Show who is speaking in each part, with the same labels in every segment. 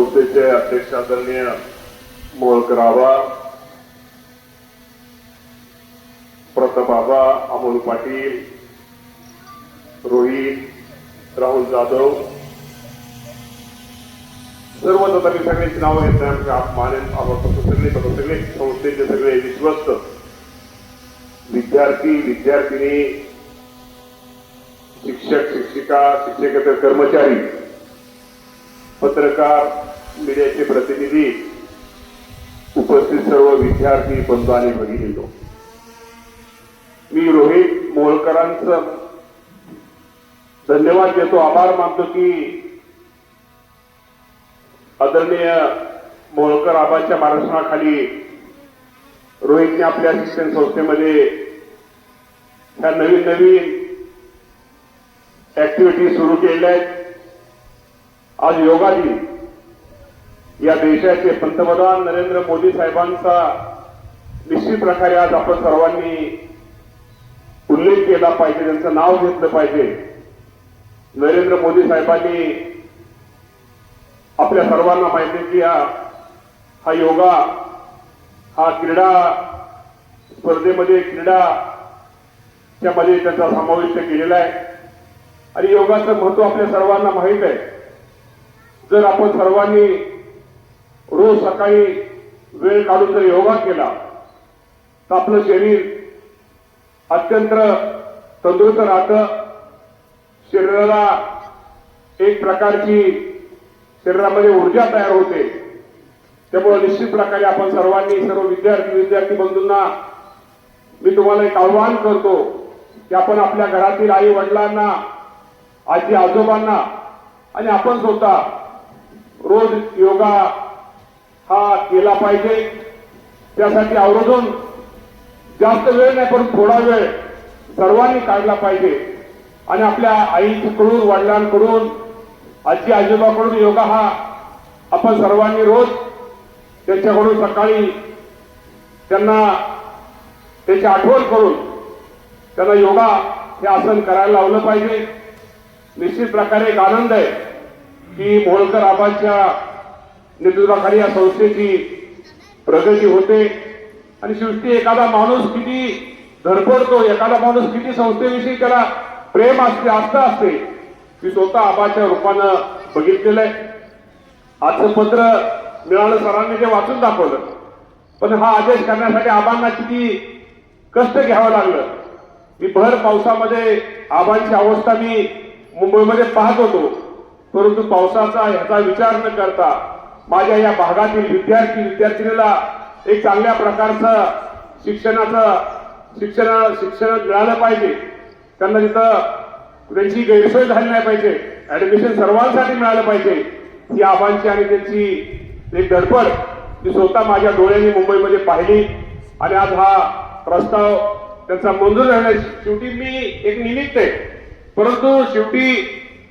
Speaker 1: संस्थेचे अध्यक्ष आदरणीय मोळकर आबा अमोल पाटील रोहित राहुल जाधव सर्व तथापि सगळ्यांची नावं घेत नाही आमच्या मानेन सगळे सगळे संस्थेचे सगळे विश्वस्त विद्यार्थी विद्यार्थिनी शिक्षक शिक्षिका शिक्षकेतर कर्मचारी पत्रकार मीडियाचे प्रतिनिधी उपस्थित सर्व विद्यार्थी बंधू आणि भगिनी मी रोहित मोहोळकरांचं धन्यवाद देतो आभार मानतो की आदरणीय मोहोळकर आबाच्या मार्गदर्शनाखाली रोहितने आपल्या शिक्षण संस्थेमध्ये ह्या नवीन नवीन ऍक्टिव्हिटी सुरू केलेल्या आहेत. आज योगा दिन या देशाचे पंतप्रधान नरेंद्र मोदी साहेबांचा निश्चित प्रकारे आज आपण सर्वांनी उल्लेख केला पाहिजे त्यांचं नाव घेतलं पाहिजे. नरेंद्र मोदी साहेबांनी आपल्या सर्वांना माहिती की हा हा योगा हा क्रीडा स्पर्धेमध्ये क्रीडा मध्ये त्याचा समाविष्ट केलेला आहे. आणि योगाचं महत्त्व आपल्या सर्वांना माहीत आहे. जर आपण सर्वांनी रोज सकाळी वेळ काढून जर योगा केला तर आपलं शरीर अत्यंत तंदुरुस्त राहतं. शरीराला एक प्रकारची शरीरामध्ये ऊर्जा तयार होते. त्यामुळे निश्चित प्रकारे आपण सर्वांनी सर्व विद्यार्थी विद्यार्थी बंधूंना मी तुम्हाला एक आव्हान करतो की आपण आपल्या घरातील आई वडिलांना आजी आजोबांना आणि आपण स्वतः रोज योगा हा केला पाहिजे. त्यासाठी आवर्जून जास्त वेळ नाही पण थोडा वेळ सर्वांनी काढला पाहिजे. आणि आपल्या आईकडून वडिलांकडून आजी आजोबाकडून योगा हा आपण सर्वांनी रोज त्यांच्याकडून सकाळी त्यांना त्याची आठवण करून त्यांना योगा हे आसन करायला लावलं पाहिजे. निश्चित प्रकारे एक आनंद आहे की मोळकर आबांच्या नेतृत्वाखाली या संस्थेची प्रगती होते. आणि शेवटी एखादा माणूस किती धडपडतो एखादा माणूस किती संस्थेविषयी त्याला प्रेम असते आस्था असते मी स्वतः आबाच्या रूपानं बघितलेलं आहे. आजचं पत्र मिळालं सरांनी ते वाचून दाखवलं. पण हा आदेश करण्यासाठी आबांना किती कष्ट घ्यावं लागलं. मी भर पावसामध्ये आबांची अवस्था मी मुंबईमध्ये पाहत होतो. परंतु पावसाचा ह्याचा विचार न करता माझ्या या भागातील विद्यार्थी विद्यार्थिनीला एक चांगल्या प्रकारचं शिक्षणाचं शिक्षण शिक्षण मिळालं पाहिजे. त्यांना तिथं त्यांची गैरसोय झाली नाही पाहिजे. ऍडमिशन सर्वांसाठी मिळालं पाहिजे. ही आव्हानची आणि त्यांची एक धडपड मी स्वतः माझ्या डोळ्यांनी मुंबईमध्ये पाहिली. आणि आज हा प्रस्ताव त्यांचा मंजूर झाला शेवटी मी एक निमित्त आहे. परंतु शेवटी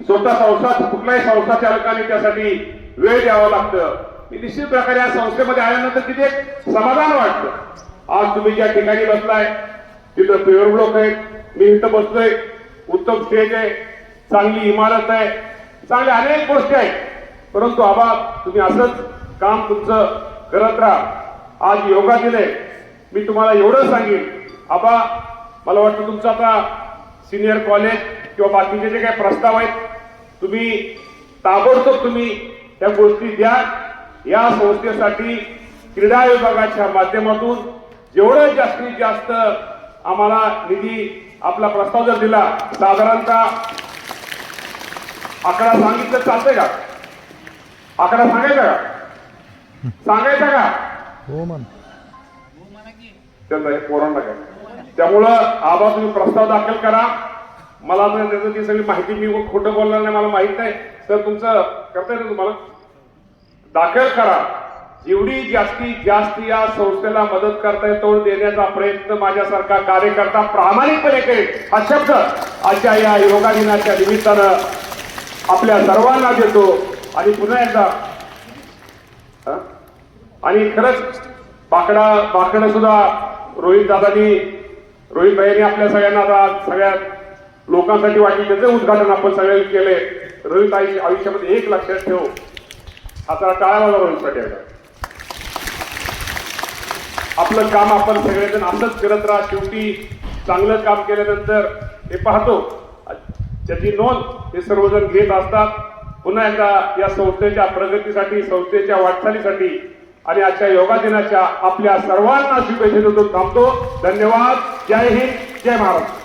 Speaker 1: स्वतः संस्था कुठल्याही संस्था चालकाने त्यासाठी वेळ द्यावा लागतं. मी निश्चित प्रकारे या संस्थेमध्ये आल्यानंतर तिथे एक समाधान वाटतं. आज तुम्ही ज्या ठिकाणी बसलाय तिथं पेवर ब्लॉक आहेत. मी इथं बसलोय. उत्तम स्टेज आहे. चांगली इमारत आहे. चांगल्या अनेक गोष्टी आहेत. परंतु आबा तुम्ही असंच काम तुमचं करत राहा. आज योगा दिले मी तुम्हाला एवढं सांगेन. आबा मला वाटतं तुमचं आता सिनियर कॉलेज किंवा बाकीचे जे काही प्रस्ताव आहेत तुम्ही ताबडतोब तुम्ही त्या गोष्टी द्या. या संस्थेसाठी क्रीडा विभागाच्या माध्यमातून जेवढं जास्तीत जास्त आम्हाला निधी आपला प्रस्ताव जर दिला साधारणतः आकडा सांगितलं चालतंय का? आकडा सांगायचा का? सांगायचा का?
Speaker 2: हो
Speaker 1: त्यांना पोरांना काय त्यामुळं आबा तुम्ही प्रस्ताव दाखल करा. मला ती सगळी माहिती मी खोटं बोलणार नाही मला माहीत नाही. तर तुमचं करता येतं तुम्हाला? दाखल करा. जेवढी जास्तीत जास्त या संस्थेला मदत करता येईल देण्याचा प्रयत्न माझ्यासारखा कार्यकर्ता प्रामाणिकपणे करेल. हा शब्द आजच्या या योगा दिनाच्या निमित्तानं आपल्या सर्वांना देतो. आणि पुन्हा एकदा आणि खरंच बाकडा बाकडं सुद्धा रोहित दादानी रोहित भाईने आपल्या सगळ्यांना आता सगळ्या लोकांसाठी वाटली त्याचं उद्घाटन आपण सगळ्यांनी केलंय रोहित आई आयुष्यामध्ये एक लक्षात ठेव. आता टाळ्या वाजवा आपलं काम आपण सगळेजण असंच करत राहा. शेवटी चांगलं काम केल्यानंतर हे पाहतो. त्याची नोंद हे सर्वजण घेत असतात. पुन्हा एकदा या संस्थेच्या प्रगतीसाठी संस्थेच्या वाटचालीसाठी आणि आजच्या योगा दिनाच्या आपल्या सर्वांना शुभेच्छा देतो थांबतो. धन्यवाद. जय हिंद. जय महाराष्ट्र.